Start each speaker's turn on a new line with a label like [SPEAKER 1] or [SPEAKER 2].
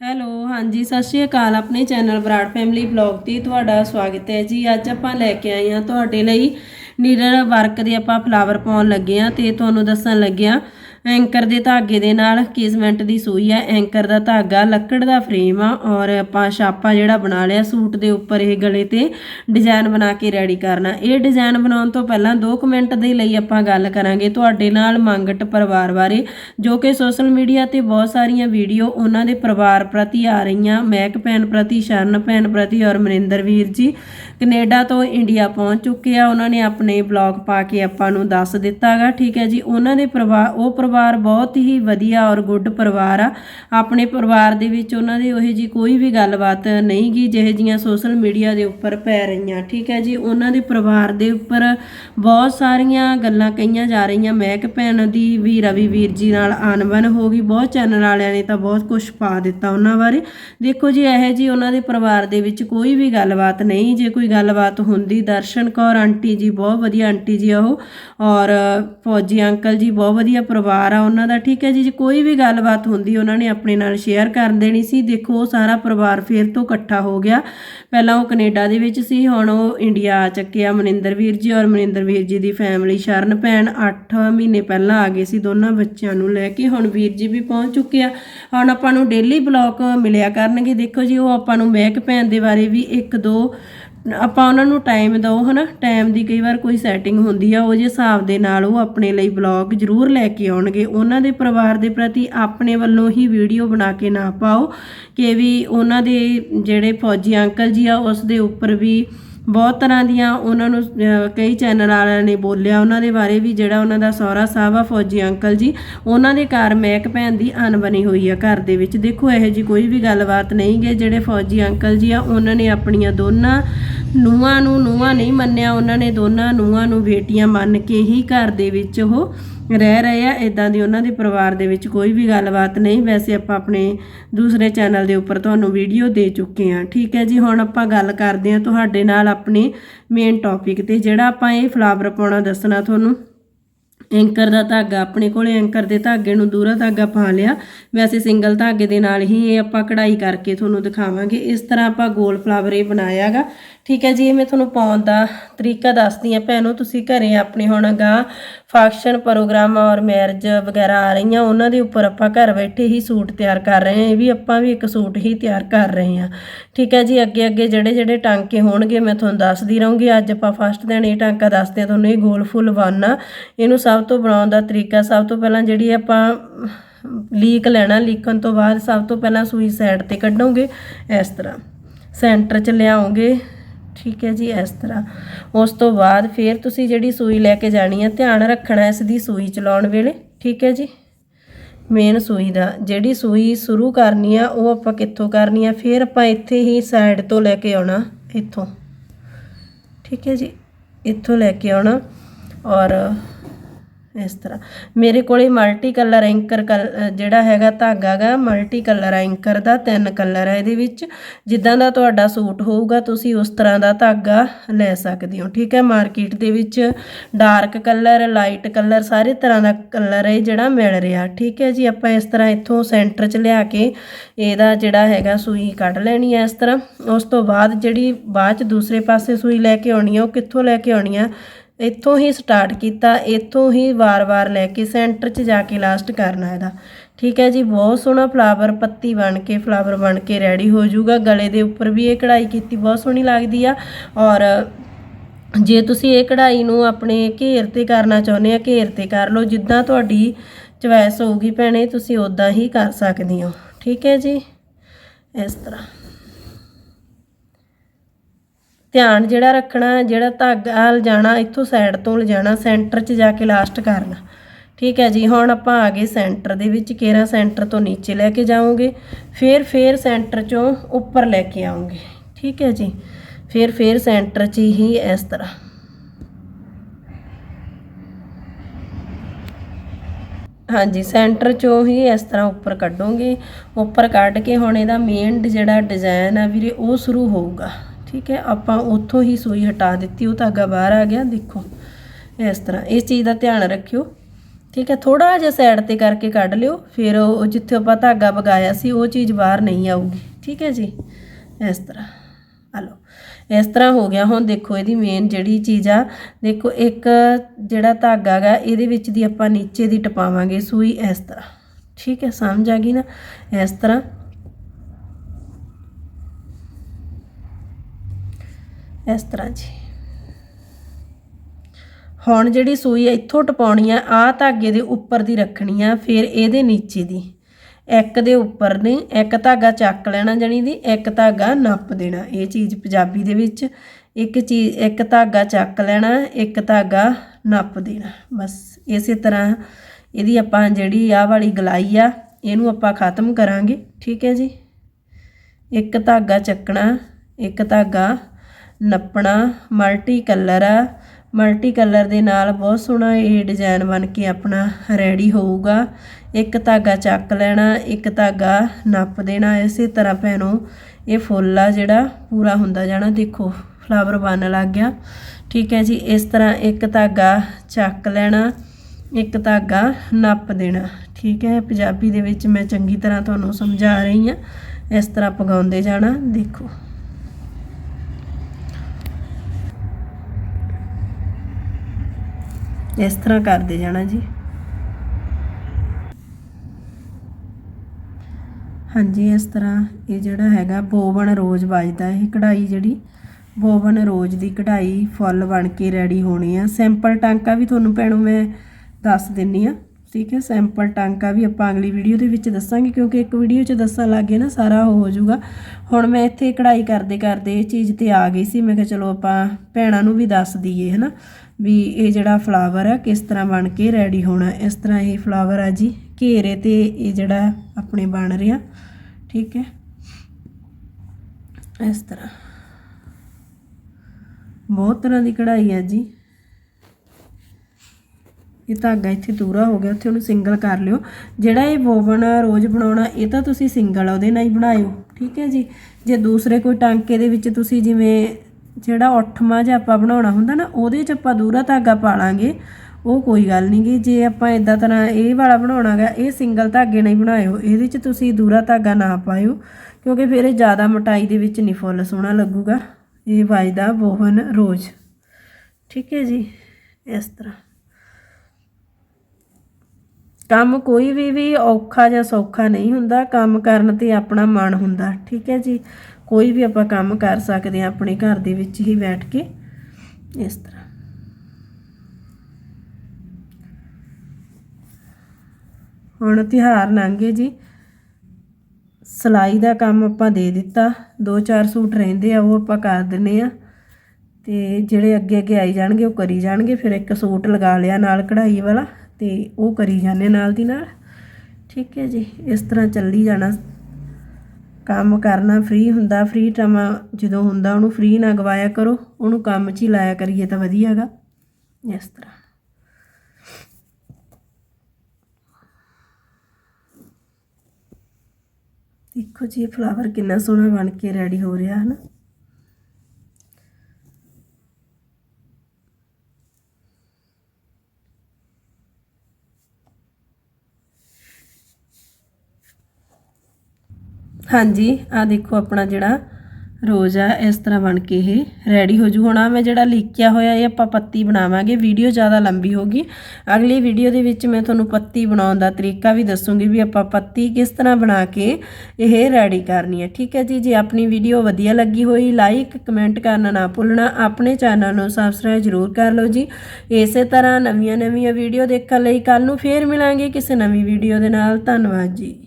[SPEAKER 1] Hello, ਹਾਂਜੀ, ਸਤਿ ਸ਼੍ਰੀ ਅਕਾਲ। ਆਪਣੇ ਚੈਨਲ ਬਰਾੜ ਫੈਮਿਲੀ ਬਲੌਗ ਤੇ ਤੁਹਾਡਾ ਸਵਾਗਤ ਹੈ ਜੀ। ਅੱਜ ਆਪਾਂ ਲੈ ਕੇ ਆਏ ਹਾਂ ਤੁਹਾਡੇ ਲਈ ਨੀਡਲ ਵਰਕ ਦੇ ਆਪਾਂ ਫਲਾਵਰ ਪਾਉਣ ਲੱਗੇ ਆ ਤੇ ਤੁਹਾਨੂੰ ਦੱਸਣ ਲੱਗਿਆ ਐਂਕਰ ਦੇ ਧਾਗੇ ਦੇ ਨਾਲ ਕੀਸਮੈਂਟ ਦੀ ਸੂਈ ਆ। ਐਂਕਰ ਦਾ ਧਾਗਾ ਲੱਕੜ ਦਾ ਫਰੇਮ ਆ ਔਰ ਆਪਾਂ ਛਾਪਾ ਜਿਹੜਾ ਬਣਾ ਲਿਆ, ਸੂਟ ਦੇ ਉੱਪਰ ਇਹ ਗਲੇ ਤੇ ਡਿਜ਼ਾਈਨ ਬਣਾ ਕੇ ਰੈਡੀ ਕਰਨਾ। ਇਹ ਡਿਜ਼ਾਈਨ ਬਣਾਉਣ ਤੋਂ ਪਹਿਲਾਂ 2 ਮਿੰਟ ਦੇ ਲਈ ਆਪਾਂ ਗੱਲ ਕਰਾਂਗੇ ਤੁਹਾਡੇ ਨਾਲ ਮੰਗਟ ਪਰਿਵਾਰ ਬਾਰੇ, ਜੋ ਕਿ ਸੋਸ਼ਲ ਮੀਡੀਆ ਤੇ ਬਹੁਤ ਸਾਰੀਆਂ ਵੀਡੀਓ ਉਹਨਾਂ ਦੇ ਪਰਿਵਾਰ ਪ੍ਰਤੀ ਆ ਰਹੀਆਂ। ਮਹਿਕ ਭੈਣ ਪ੍ਰਤੀ, ਸ਼ਰਨ ਭੈਣ ਪ੍ਰਤੀ ਔਰ ਮਨਿੰਦਰ ਵੀਰ ਜੀ ਕੈਨੇਡਾ ਤੋਂ ਇੰਡੀਆ ਪਹੁੰਚ ਚੁੱਕੇ ਆ। ਉਹਨਾਂ ਨੇ ਆਪਣੇ ਬਲੌਗ ਪਾ ਕੇ ਆਪਾਂ ਨੂੰ ਦੱਸ ਦਿੱਤਾਗਾ। ਠੀਕ ਹੈ ਜੀ, ਉਹਨਾਂ ਦੇ ਪਰਿਵਾਰ, ਉਹ ਪਰਿਵਾਰ ਪਰਿਵਾਰ ਬਹੁਤ ਹੀ ਵਧੀਆ ਔਰ ਗੁੱਡ ਪਰਿਵਾਰ ਆ। ਆਪਣੇ ਪਰਿਵਾਰ ਦੇ ਵਿੱਚ ਉਹਨਾਂ ਦੇ ਉਹੇ ਜੀ ਕੋਈ ਵੀ ਗੱਲਬਾਤ ਨਹੀਂ ਗੀ, ਜਿਹੇ ਜੀਆਂ ਸੋਸ਼ਲ ਮੀਡੀਆ ਦੇ ਉੱਪਰ ਪੈ ਰਹੀਆਂ। ਠੀਕ ਹੈ ਜੀ, ਉਹਨਾਂ ਦੇ ਪਰਿਵਾਰ ਦੇ ਉੱਪਰ ਬਹੁਤ ਸਾਰੀਆਂ ਗੱਲਾਂ ਕਹੀਆਂ ਜਾ ਰਹੀਆਂ। ਮਹਿਕ ਭੈਣ ਦੀ ਵੀ ਰਵੀ ਵੀਰ ਜੀ ਨਾਲ ਆਨਬਨ ਹੋ ਗਈ। ਬਹੁਤ ਚੈਨਲ ਵਾਲਿਆਂ ਨੇ ਤਾਂ ਬਹੁਤ ਕੁਝ ਪਾ ਦਿੱਤਾ ਉਹਨਾਂ ਬਾਰੇ। ਦੇਖੋ ਜੀ, ਇਹ ਜੀ ਉਹਨਾਂ ਦੇ ਪਰਿਵਾਰ ਦੇ ਵਿੱਚ ਕੋਈ ਵੀ ਗੱਲਬਾਤ ਨਹੀਂ। ਜੇ ਕੋਈ ਗੱਲਬਾਤ ਹੁੰਦੀ, ਦਰਸ਼ਨ ਕੌਰ ਆਂਟੀ ਜੀ ਬਹੁਤ ਵਧੀਆ ਆਂਟੀ ਜੀ ਉਹ। ਔਰ ਫੌਜੀ ਅੰਕਲ ਜੀ ਬਹੁਤ ਵਧੀਆ ਪਰਿਵਾਰ ਆ ਉਹਨਾਂ ਦਾ, ਠੀਕ ਹੈ ਜੀ? ਜੇ ਕੋਈ ਵੀ ਗੱਲਬਾਤ ਹੁੰਦੀ, ਉਹਨਾਂ ਨੇ ਆਪਣੇ ਨਾਲ ਸ਼ੇਅਰ ਕਰ ਦੇਣੀ ਸੀ। ਦੇਖੋ, ਉਹ ਸਾਰਾ ਪਰਿਵਾਰ ਫੇਰ ਤੋਂ ਇਕੱਠਾ ਹੋ ਗਿਆ। ਪਹਿਲਾਂ ਉਹ ਕੈਨੇਡਾ ਦੇ ਵਿੱਚ ਸੀ, ਹੁਣ ਉਹ ਇੰਡੀਆ ਆ ਚੱਕਿਆ ਮਨਿੰਦਰ ਵੀਰ ਜੀ ਔਰ ਮਨਿੰਦਰ ਵੀਰ ਜੀ ਦੀ ਫੈਮਿਲੀ ਸ਼ਰਨ ਭੈਣ 8 ਮਹੀਨੇ ਪਹਿਲਾਂ ਆ ਗਏ ਸੀ, ਦੋਨਾਂ ਬੱਚਿਆਂ ਨੂੰ ਲੈ ਕੇ। ਹੁਣ ਵੀਰ ਜੀ ਵੀ ਪਹੁੰਚ ਚੁੱਕੇ ਆ। ਹੁਣ ਆਪਾਂ ਨੂੰ ਡੇਲੀ ਬਲੌਗ ਮਿਲਿਆ ਕਰਨਗੇ। ਦੇਖੋ ਜੀ, ਉਹ ਆਪਾਂ ਨੂੰ ਮਹਿਕ ਭੈਣ ਦੇ ਬਾਰੇ ਵੀ ਇੱਕ ਦੋ ਆਪਾਂ ਉਹਨਾਂ ਨੂੰ ਟਾਈਮ ਦਿਓ, ਹਨਾ? ਟਾਈਮ ਦੀ ਕਈ ਵਾਰ ਕੋਈ ਸੈਟਿੰਗ ਹੁੰਦੀ ਆ, ਉਹ ਜੇ ਹਿਸਾਬ ਦੇ ਨਾਲ ਉਹ ਆਪਣੇ ਲਈ ਬਲੌਗ ਜ਼ਰੂਰ ਲੈ ਕੇ ਆਉਣਗੇ। ਉਹਨਾਂ ਦੇ ਪਰਿਵਾਰ ਦੇ ਪ੍ਰਤੀ ਆਪਣੇ ਵੱਲੋਂ ਹੀ ਵੀਡੀਓ ਬਣਾ ਕੇ ਨਾ ਪਾਓ ਕਿ ਵੀ ਉਹਨਾਂ ਦੇ ਜਿਹੜੇ ਫੌਜੀ ਅੰਕਲ ਜੀ ਆ, ਉਸ ਦੇ ਉੱਪਰ ਵੀ ਬਹੁਤ ਤਰ੍ਹਾਂ ਦੀਆਂ ਉਹਨਾਂ ਨੂੰ ਕਈ ਚੈਨਲ ਵਾਲਿਆਂ ਨੇ ਬੋਲਿਆ, ਉਹਨਾਂ ਦੇ ਬਾਰੇ ਵੀ ਜਿਹੜਾ ਉਹਨਾਂ ਦਾ ਸਹੁਰਾ ਸਾਹਿਬ ਆ, ਫੌਜੀ ਅੰਕਲ ਜੀ, ਉਹਨਾਂ ਦੇ ਘਰ ਮਹਿਕ ਭੈਣ ਦੀ ਅਣਬਣੀ ਹੋਈ ਆ ਘਰ ਦੇ ਵਿੱਚ। ਦੇਖੋ, ਇਹੋ ਜੀ ਕੋਈ ਵੀ ਗੱਲਬਾਤ ਨਹੀਂ ਗੇ, ਜਿਹੜੇ ਫੌਜੀ ਅੰਕਲ ਜੀ ਆ, ਉਹਨਾਂ ਨੇ ਆਪਣੀਆਂ ਦੋਨਾਂ ਨੂੰਹਾਂ ਨੂੰ ਨੂੰਹਾਂ ਨਹੀਂ ਮੰਨਿਆ, ਉਹਨਾਂ ਨੇ ਦੋਨਾਂ ਨੂੰਹਾਂ ਨੂੰ ਬੇਟੀਆਂ ਮੰਨ ਕੇ ਹੀ ਘਰ ਦੇ ਵਿੱਚ ਉਹ ਰਹਿ ਰਹੇ ਆ। ਇਦਾਂ ਦੀ ਉਹਨਾਂ ਦੇ ਪਰਿਵਾਰ ਦੇ ਵਿੱਚ ਕੋਈ ਵੀ ਗੱਲਬਾਤ ਨਹੀਂ। ਵੈਸੇ ਆਪਾਂ ਆਪਣੇ ਦੂਸਰੇ ਚੈਨਲ ਦੇ ਉੱਪਰ ਤੁਹਾਨੂੰ ਵੀਡੀਓ ਦੇ ਚੁੱਕੇ ਆ ਠੀਕ ਹੈ ਜੀ, ਹੁਣ ਆਪਾਂ ਗੱਲ ਕਰਦੇ ਆ ਤੁਹਾਡੇ ਨਾਲ ਆਪਣੇ ਮੇਨ ਟੌਪਿਕ ਤੇ, ਜਿਹੜਾ ਆਪਾਂ ਇਹ ਫਲਾਵਰ ਪਾਉਣਾ ਦੱਸਣਾ ਤੁਹਾਨੂੰ। ਐਂਕਰ ਦਾ ਧਾਗਾ, ਆਪਣੇ ਕੋਲ ਐਂਕਰ ਦੇ ਧਾਗੇ ਨੂੰ ਦੂਰਾ ਧਾਗਾ ਪਾ ਲਿਆ। ਵੈਸੇ ਸਿੰਗਲ ਧਾਗੇ ਦੇ ਨਾਲ ਹੀ ਇਹ ਆਪਾਂ ਕਢਾਈ ਕਰਕੇ ਤੁਹਾਨੂੰ ਦਿਖਾਵਾਂਗੇ। ਇਸ ਤਰ੍ਹਾਂ ਆਪਾਂ ਗੋਲ ਫਲਾਵਰ ਇਹ ਬਣਾਇਆਗਾ। ਠੀਕ ਹੈ ਜੀ, ਇਹ ਮੈਂ ਤੁਹਾਨੂੰ ਪਾਉਣ ਦਾ ਤਰੀਕਾ ਦੱਸਦੀ ਆ ਭੈਣੋ, ਤੁਸੀਂ ਘਰੇ ਆਪਣੇ ਹੁਣ ਗਾ ਫੰਕਸ਼ਨ, ਪ੍ਰੋਗਰਾਮ ਔਰ ਮੈਰਿਜ ਵਗੈਰਾ ਆ ਰਹੀਆਂ, ਉਹਨਾਂ ਦੇ ਉੱਪਰ ਆਪਾਂ ਘਰ ਬੈਠੇ ਹੀ ਸੂਟ ਤਿਆਰ ਕਰ ਰਹੇ ਹਾਂ। ਇਹ ਵੀ ਆਪਾਂ ਵੀ ਇੱਕ ਸੂਟ ਹੀ ਤਿਆਰ ਕਰ ਰਹੇ ਹਾਂ। ਠੀਕ ਹੈ ਜੀ ਅੱਗੇ ਅੱਗੇ ਜਿਹੜੇ ਜਿਹੜੇ ਟਾਂਕੇ ਹੋਣਗੇ, ਮੈਂ ਤੁਹਾਨੂੰ ਦੱਸਦੀ ਰਹੂੰਗੀ। ਅੱਜ ਆਪਾਂ ਫਸਟ ਦਿਨ ਇਹ ਟਾਂਕਾ ਦੱਸਦੇ ਹਾਂ, ਤੁਹਾਨੂੰ ਇਹ ਗੋਲ ਫੁੱਲ ਵਾਨਾ ਇਹਨੂੰ ਸਭ ਤੋਂ ਬਣਾਉਣ ਦਾ ਤਰੀਕਾ, ਸਭ ਤੋਂ ਪਹਿਲਾਂ ਜਿਹੜੀ ਆਪਾਂ ਲੀਕ ਲੈਣਾ, ਲੀਕਣ ਤੋਂ ਬਾਅਦ ਸਭ ਤੋਂ ਪਹਿਲਾਂ ਸੂਈ ਸਾਈਡ ਤੇ ਕੱਢੋਗੇ। ਇਸ ਤਰ੍ਹਾਂ ਸੈਂਟਰ 'ਚ ਲਿਆਓਗੇ ਠੀਕ ਹੈ ਜੀ, ਇਸ ਤਰ੍ਹਾਂ। ਉਸ ਤੋਂ ਬਾਅਦ ਫਿਰ ਤੁਸੀਂ ਜਿਹੜੀ ਸੂਈ ਲੈ ਕੇ ਜਾਣੀ ਹੈ, ਧਿਆਨ ਰੱਖਣਾ ਇਸ ਦੀ ਸੂਈ ਚਲਾਉਣ ਵੇਲੇ, ਠੀਕ ਹੈ ਜੀ? ਮੇਨ ਸੂਈ ਦਾ, ਜਿਹੜੀ ਸੂਈ ਸ਼ੁਰੂ ਕਰਨੀ ਆ, ਉਹ ਆਪਾਂ ਕਿੱਥੋਂ ਕਰਨੀ ਆ? ਫਿਰ ਆਪਾਂ ਇੱਥੇ ਹੀ ਸਾਈਡ ਤੋਂ ਲੈ ਕੇ ਆਉਣਾ, ਇੱਥੋਂ। ਠੀਕ ਹੈ ਜੀ? ਇੱਥੋਂ ਲੈ ਕੇ ਆਉਣਾ ਔਰ ਇਸ ਤਰ੍ਹਾਂ। ਮੇਰੇ ਕੋਲੇ ਮਲਟੀ ਕਲਰ ਐਂਕਰ ਕਲ- ਜਿਹੜਾ ਹੈਗਾ ਧਾਗਾ ਗਾ ਮਲਟੀ ਕਲਰ ਐਂਕਰ ਦਾ ਤਿੰਨ ਕਲਰ ਹੈ ਇਹਦੇ ਵਿੱਚ। ਜਿੱਦਾਂ ਦਾ ਤੁਹਾਡਾ ਸੂਟ ਹੋਊਗਾ, ਤੁਸੀਂ ਉਸ ਤਰ੍ਹਾਂ ਦਾ ਧਾਗਾ ਲੈ ਸਕਦੇ ਹੋ, ਠੀਕ ਹੈ? ਮਾਰਕੀਟ ਦੇ ਵਿੱਚ ਡਾਰਕ ਕਲਰ ਲਾਈਟ ਕਲਰ ਸਾਰੇ ਤਰ੍ਹਾਂ ਦਾ ਕਲਰ ਹੈ ਜਿਹੜਾ ਮਿਲ ਰਿਹਾ, ਠੀਕ ਹੈ ਜੀ? ਆਪਾਂ ਇਸ ਤਰ੍ਹਾਂ ਇੱਥੋਂ ਸੈਂਟਰ 'ਚ ਲਿਆ ਕੇ ਇਹਦਾ ਜਿਹੜਾ ਹੈਗਾ ਸੂਈ ਕੱਢ ਲੈਣੀ ਹੈ ਇਸ ਤਰ੍ਹਾਂ। ਉਸ ਤੋਂ ਬਾਅਦ ਜਿਹੜੀ ਬਾਅਦ 'ਚ ਦੂਸਰੇ ਪਾਸੇ ਸੂਈ ਲੈ ਕੇ ਆਉਣੀ ਹੈ ਉਹ ਕਿੱਥੋਂ ਲੈ ਕੇ ਆਉਣੀ ਆ? ਇੱਥੋਂ ਹੀ ਸਟਾਰਟ ਕੀਤਾ, ਇੱਥੋਂ ਹੀ ਵਾਰ-ਵਾਰ ਲੈ ਕੇ ਸੈਂਟਰ 'ਚ ਜਾ ਕੇ ਲਾਸਟ ਕਰਨਾ ਇਹਦਾ। ਠੀਕ ਹੈ ਜੀ, ਬਹੁਤ ਸੋਹਣਾ ਫਲਾਵਰ ਪੱਤੀ ਬਣ ਕੇ ਫਲਾਵਰ ਬਣ ਕੇ ਰੈਡੀ ਹੋ ਜਾਊਗਾ। ਗਲੇ ਦੇ ਉੱਪਰ ਵੀ ਇਹ ਕਢਾਈ ਕੀਤੀ, ਬਹੁਤ ਸੋਹਣੀ ਲੱਗਦੀ ਆ। ਔਰ ਜੇ ਤੁਸੀਂ ਇਹ ਕਢਾਈ ਨੂੰ ਆਪਣੇ ਘੇਰ ਤੇ ਕਰਨਾ ਚਾਹੁੰਦੇ ਆ, ਘੇਰ ਤੇ ਕਰ ਲਓ। ਜਿੱਦਾਂ ਤੁਹਾਡੀ ਚੁਆਇਸ ਹੋਊਗੀ ਭੈਣੇ, ਤੁਸੀਂ ਉਦਾਂ ਹੀ ਕਰ ਸਕਦੇ ਹੋ। ਠੀਕ ਹੈ ਜੀ, ਇਸ ਤਰ੍ਹਾਂ। ਧਿਆਨ ਜਿਹੜਾ ਰੱਖਣਾ, ਜਿਹੜਾ ਧਾਗਾ ਲਿਜਾਣਾ ਇੱਥੋਂ ਸਾਈਡ ਤੋਂ ਲਿਜਾਣਾ ਸੈਂਟਰ 'ਚ ਜਾ ਕੇ ਲਾਸਟ ਕਰਨਾ। ਠੀਕ ਹੈ ਜੀ, ਹੁਣ ਆਪਾਂ ਆ ਗਏ ਸੈਂਟਰ ਦੇ ਵਿੱਚ ਕੇਰਾ ਸੈਂਟਰ ਤੋਂ ਨੀਚੇ ਲੈ ਕੇ ਜਾਵਾਂਗੇ ਫਿਰ ਫਿਰ ਸੈਂਟਰ 'ਚੋਂ ਉੱਪਰ ਲੈ ਕੇ ਆਉਂਗੇ ਠੀਕ ਹੈ ਜੀ, ਫਿਰ ਫਿਰ ਸੈਂਟਰ 'ਚ ਹੀ ਇਸ ਤਰ੍ਹਾਂ। ਹਾਂਜੀ ਸੈਂਟਰ ਚੋਂ ਹੀ ਇਸ ਤਰ੍ਹਾਂ ਉੱਪਰ ਕੱਢੋਗੇ। ਉੱਪਰ ਕੱਢ ਕੇ ਹੁਣ ਇਹਦਾ ਮੇਨ ਜਿਹੜਾ ਡਿਜ਼ਾਈਨ ਆ ਵੀਰੇ, ਉਹ ਸ਼ੁਰੂ ਹੋਊਗਾ। ਠੀਕ ਹੈ, ਆਪਾਂ ਉੱਥੋਂ ਹੀ ਸੂਈ ਹਟਾ ਦਿੱਤੀ, ਉਹ ਧਾਗਾ ਬਾਹਰ ਆ ਗਿਆ, ਦੇਖੋ। ਇਸ ਤਰ੍ਹਾਂ, ਇਸ ਚੀਜ਼ ਦਾ ਧਿਆਨ ਰੱਖਿਓ। ਠੀਕ ਹੈ ਥੋੜਾ ਜਿਹਾ ਸਾਈਡ ਤੇ ਕਰਕੇ ਕੱਢ ਲਿਓ, ਫਿਰ ਉਹ ਜਿੱਥੇ ਆਪਾਂ ਧਾਗਾ ਵਗਾਇਆ ਸੀ, ਉਹ ਚੀਜ਼ ਬਾਹਰ ਨਹੀਂ ਆਊਗੀ। ਠੀਕ ਹੈ ਜੀ? ਇਸ ਤਰ੍ਹਾਂ। ਆ ਲਓ। ਇਸ ਤਰ੍ਹਾਂ ਹੋ ਗਿਆ, ਹੁਣ ਦੇਖੋ ਇਹਦੀ ਮੇਨ ਜਿਹੜੀ ਚੀਜ਼ ਆ, ਦੇਖੋ ਇੱਕ ਜਿਹੜਾ ਧਾਗਾ ਗਾ, ਇਹਦੇ ਵਿੱਚ ਦੀ ਆਪਾਂ ਨੀਚੇ ਦੀ ਟਪਾਵਾਂਗੇ ਸੂਈ ਇਸ ਤਰ੍ਹਾਂ। ਠੀਕ ਹੈ, ਸਮਝ ਆ ਗਈ ਨਾ? ਇਸ ਤਰ੍ਹਾਂ। ਇਸ ਤਰ੍ਹਾਂ ਜੀ। ਹੁਣ ਜਿਹੜੀ ਸੂਈ ਇੱਥੋਂ ਟਪਾਉਣੀ ਆ ਆ ਧਾਗੇ ਦੇ ਉੱਪਰ ਦੀ ਰੱਖਣੀ ਆ, ਫਿਰ ਇਹਦੇ ਨੀਚੇ ਦੀ। ਇੱਕ ਦੇ ਉੱਪਰ ਨੇ ਇੱਕ ਧਾਗਾ ਚੱਕ ਲੈਣਾ ਜਣੀ ਦੀ, ਇੱਕ ਧਾਗਾ ਨੱਪ ਦੇਣਾ। ਇਹ ਚੀਜ਼ ਪੰਜਾਬੀ ਦੇ ਵਿੱਚ ਇੱਕ ਚੀਜ਼, ਇੱਕ ਧਾਗਾ ਚੱਕ ਲੈਣਾ, ਇੱਕ ਧਾਗਾ ਨੱਪ ਦੇਣਾ। ਬਸ ਇਸੇ ਤਰ੍ਹਾਂ ਇਹਦੀ ਆਪਾਂ ਜਿਹੜੀ ਆਹ ਵਾਲੀ ਗਲਾਈ ਆ, ਇਹਨੂੰ ਆਪਾਂ ਖਤਮ ਕਰਾਂਗੇ। ਠੀਕ ਹੈ ਜੀ? ਇੱਕ ਧਾਗਾ ਚੱਕਣਾ, ਇੱਕ ਧਾਗਾ ਨੱਪਣਾ ਮਲਟੀ ਕਲਰ ਆ। ਮਲਟੀ ਕਲਰ ਦੇ ਨਾਲ ਬਹੁਤ ਸੋਹਣਾ ਇਹ ਡਿਜ਼ਾਈਨ ਬਣ ਕੇ ਆਪਣਾ ਰੈਡੀ ਹੋਊਗਾ। ਇੱਕ ਧਾਗਾ ਚੱਕ ਲੈਣਾ, ਇੱਕ ਧਾਗਾ ਨੱਪ ਦੇਣਾ, ਇਸੇ ਤਰ੍ਹਾਂ ਭੈਣੋ, ਇਹ ਫੁੱਲ ਆ ਜਿਹੜਾ ਪੂਰਾ ਹੁੰਦਾ ਜਾਣਾ। ਦੇਖੋ ਫਲਾਵਰ ਬਣ ਲੱਗ ਗਿਆ। ਠੀਕ ਹੈ ਜੀ, ਇਸ ਤਰ੍ਹਾਂ ਇੱਕ ਧਾਗਾ ਚੱਕ ਲੈਣਾ, ਇੱਕ ਧਾਗਾ ਨੱਪ ਦੇਣਾ। ਠੀਕ ਹੈ, ਪੰਜਾਬੀ ਦੇ ਵਿੱਚ ਮੈਂ ਚੰਗੀ ਤਰ੍ਹਾਂ ਤੁਹਾਨੂੰ ਸਮਝਾ ਰਹੀ ਹਾਂ। ਇਸ ਤਰ੍ਹਾਂ ਪਗਾਉਂਦੇ ਜਾਣਾ, ਦੇਖੋ। ਇਸ ਤਰ੍ਹਾਂ ਕਰਦੇ ਜਾਣਾ ਜੀ। ਹਾਂਜੀ, ਇਸ ਤਰ੍ਹਾਂ ਇਹ ਜਿਹੜਾ ਹੈਗਾ ਬੋਵਨ ਰੋਜ਼ ਵੱਜਦਾ ਇਹ ਕਢਾਈ ਜਿਹੜੀ। ਬੋਵਨ ਰੋਜ਼ ਦੀ ਕਢਾਈ ਫੁੱਲ ਬਣ ਕੇ ਰੈਡੀ ਹੋਣੀ ਆ। ਸਿੰਪਲ ਟਾਂਕਾ ਵੀ ਤੁਹਾਨੂੰ ਭੈਣੋ ਮੈਂ ਦੱਸ ਦਿੰਨੀ ਆ, ਠੀਕ ਹੈ? ਸੈਂਪਲ ਟਾਂਕਾ ਵੀ ਆਪਾਂ ਅਗਲੀ ਵੀਡੀਓ ਦੇ ਵਿੱਚ ਦੱਸਾਂਗੇ, ਕਿਉਂਕਿ ਇੱਕ ਵੀਡੀਓ 'ਚ ਦੱਸਣ ਲੱਗੇ ਨਾ, ਸਾਰਾ ਉਹ ਹੋ ਜਾਊਗਾ। ਹੁਣ ਮੈਂ ਇੱਥੇ ਕਢਾਈ ਕਰਦੇ ਕਰਦੇ ਇਹ ਚੀਜ਼ ਤੇ ਆ ਗਈ ਸੀ। ਮੈਂ ਕਿਹਾ ਚਲੋ ਆਪਾਂ ਭੈਣਾਂ ਨੂੰ ਵੀ ਦੱਸ ਦਈਏ, ਹਨਾ? ਵੀ ਇਹ ਜਿਹੜਾ ਫਲਾਵਰ ਆ, ਕਿਸ ਤਰ੍ਹਾਂ ਬਣ ਕੇ ਰੈਡੀ ਹੋਣਾ, ਇਸ ਤਰ੍ਹਾਂ ਇਹ ਫਲਾਵਰ ਆ ਜੀ। ਘੇਰੇ ਤੇ ਇਹ ਜਿਹੜਾ ਆਪਣੇ ਬਣ ਰਿਹਾ, ਠੀਕ ਹੈ। ਇਸ ਤਰ੍ਹਾਂ। ਬਹੁਤ ਤਰ੍ਹਾਂ ਦੀ ਕਢਾਈ ਹੈ ਜੀ। ਇਹ ਧਾਗਾ ਇੱਥੇ ਦੂਰਾ ਹੋ ਗਿਆ, ਉੱਥੇ ਉਹਨੂੰ ਸਿੰਗਲ ਕਰ ਲਿਓ। ਜਿਹੜਾ ਇਹ ਵੋਵਨ ਰੋਜ਼ ਬਣਾਉਣਾ, ਇਹ ਤਾਂ ਤੁਸੀਂ ਸਿੰਗਲ ਉਹਦੇ ਨਾਲ ਹੀ ਬਣਾਇਓ, ਠੀਕ ਹੈ ਜੀ। ਜੇ ਦੂਸਰੇ ਕੋਈ ਟਾਂਕੇ ਦੇ ਵਿੱਚ ਤੁਸੀਂ ਜਿਵੇਂ ਜਿਹੜਾ ਉੱਠਵਾਂ ਜਿਹਾ ਆਪਾਂ ਬਣਾਉਣਾ ਹੁੰਦਾ ਨਾ, ਉਹਦੇ 'ਚ ਆਪਾਂ ਦੂਰਾ ਧਾਗਾ ਪਾ ਲਾਂਗੇ। ਉਹ ਕੋਈ ਗੱਲ ਨਹੀਂ ਗੀ, ਜੇ ਆਪਾਂ ਇਦਾਂ ਤਰ੍ਹਾਂ ਇਹ ਵਾਲਾ ਬਣਾਉਣਾਗਾ ਇਹ ਸਿੰਗਲ ਧਾਗੇ ਨਹੀਂ ਬਣਾਇਓ, ਇਹਦੇ 'ਚ ਤੁਸੀਂ ਦੂਰਾ ਧਾਗਾ ਨਾ ਪਾਇਓ, ਕਿਉਂਕਿ ਫਿਰ ਇਹ ਜ਼ਿਆਦਾ ਮੋਟਾਈ ਦੇ ਵਿੱਚ ਨਹੀਂ ਫੁੱਲ ਸੋਹਣਾ ਲੱਗੂਗਾ। ਇਹ ਵਾਜਦਾ ਵੋਵਨ ਰੋਜ਼। ਠੀਕ ਹੈ ਜੀ, ਇਸ ਤਰ੍ਹਾਂ। ਕੰਮ ਕੋਈ ਵੀ ਵੀ ਔਖਾ ਜਾਂ ਸੌਖਾ ਨਹੀਂ ਹੁੰਦਾ, ਕੰਮ ਕਰਨ ਤੇ ਆਪਣਾ ਮਨ ਹੁੰਦਾ। ਠੀਕ ਹੈ ਜੀ। ਕੋਈ ਵੀ ਆਪਾਂ ਕੰਮ ਕਰ ਸਕਦੇ ਹਾਂ ਆਪਣੇ ਘਰ ਦੇ ਵਿੱਚ ਹੀ ਬੈਠ ਕੇ, ਇਸ ਤਰ੍ਹਾਂ। ਹੁਣ ਤਿਉਹਾਰ ਲੰਘੇ ਜੀ। ਸਲਾਈ ਦਾ ਕੰਮ ਆਪਾਂ ਦੇ ਦਿੱਤਾ। ਦੋ ਚਾਰ ਸੂਟ ਰਹਿੰਦੇ ਆ, ਉਹ ਆਪਾਂ ਕਰ ਦਿੰਨੇ ਆ ਤੇ ਜਿਹੜੇ ਅੱਗੇ ਅੱਗੇ ਆਈ ਜਾਣਗੇ, ਉਹ ਕਰੀ ਜਾਣਗੇ। ਫਿਰ ਇੱਕ ਸੂਟ ਲਗਾ ਲਿਆ ਨਾਲ ਕਢਾਈ ਵਾਲਾ ਤੇ ਉਹ ਕਰੀ ਜਾਂਦੇ ਨਾਲ ਦੀ ਨਾਲ। ਠੀਕ ਹੈ ਜੀ, ਇਸ ਤਰ੍ਹਾਂ ਚੱਲੀ ਜਾਣਾ। ਕੰਮ ਕਰਨਾ ਫ੍ਰੀ ਹੁੰਦਾ ਫ੍ਰੀ ਟਾਈਮ ਜਦੋਂ ਹੁੰਦਾ ਉਹਨੂੰ ਫ੍ਰੀ ਨਾ ਗਵਾਇਆ ਕਰੋ, ਉਹਨੂੰ ਕੰਮ 'ਚ ਹੀ ਲਾਇਆ ਕਰੀਏ ਤਾਂ ਵਧੀਆਗਾ ਇਸ ਤਰ੍ਹਾਂ। ਦੇਖੋ ਜੀ ਫਲਾਵਰ ਕਿੰਨਾ ਸੋਹਣਾ ਬਣ ਕੇ ਰੈਡੀ ਹੋ ਰਿਹਾ ਹੈ ਨਾ ਹਾਂਜੀ ਆ ਦੇਖੋ ਆਪਣਾ ਜਿਹੜਾ ਰੋਜ਼ ਆ, ਇਸ ਤਰ੍ਹਾਂ ਬਣ ਕੇ ਇਹ ਰੈਡੀ ਹੋ ਜੂ। ਹੁਣ ਆ ਮੈਂ ਜਿਹੜਾ ਲਿਖਿਆ ਹੋਇਆ, ਇਹ ਆਪਾਂ ਪੱਤੀ ਬਣਾਵਾਂਗੇ। ਵੀਡੀਓ ਜ਼ਿਆਦਾ ਲੰਬੀ ਹੋਗੀ ਅਗਲੀ ਵੀਡੀਓ ਦੇ ਵਿੱਚ ਮੈਂ ਤੁਹਾਨੂੰ ਪੱਤੀ ਬਣਾਉਣ ਦਾ ਤਰੀਕਾ ਵੀ ਦੱਸੂਗੀ ਵੀ ਆਪਾਂ ਪੱਤੀ ਕਿਸ ਤਰ੍ਹਾਂ ਬਣਾ ਕੇ ਇਹ ਰੈਡੀ ਕਰਨੀ ਹੈ। ਠੀਕ ਹੈ ਜੀ, ਜੇ ਆਪਣੀ ਵੀਡੀਓ ਵਧੀਆ ਲੱਗੀ ਹੋਈ ਲਾਈਕ ਕਮੈਂਟ ਕਰਨਾ ਨਾ ਭੁੱਲਣਾ। ਆਪਣੇ ਚੈਨਲ ਨੂੰ ਸਬਸਕ੍ਰਾਈਬ ਜ਼ਰੂਰ ਕਰ ਲਓ ਜੀ। ਇਸੇ ਤਰ੍ਹਾਂ ਨਵੀਆਂ ਨਵੀਆਂ ਵੀਡੀਓ ਦੇਖਣ ਲਈ ਕੱਲ ਨੂੰ ਫੇਰ ਮਿਲਾਂਗੇ ਕਿਸੇ ਨਵੀਂ ਵੀਡੀਓ ਦੇ ਨਾਲ। ਧੰਨਵਾਦ ਜੀ।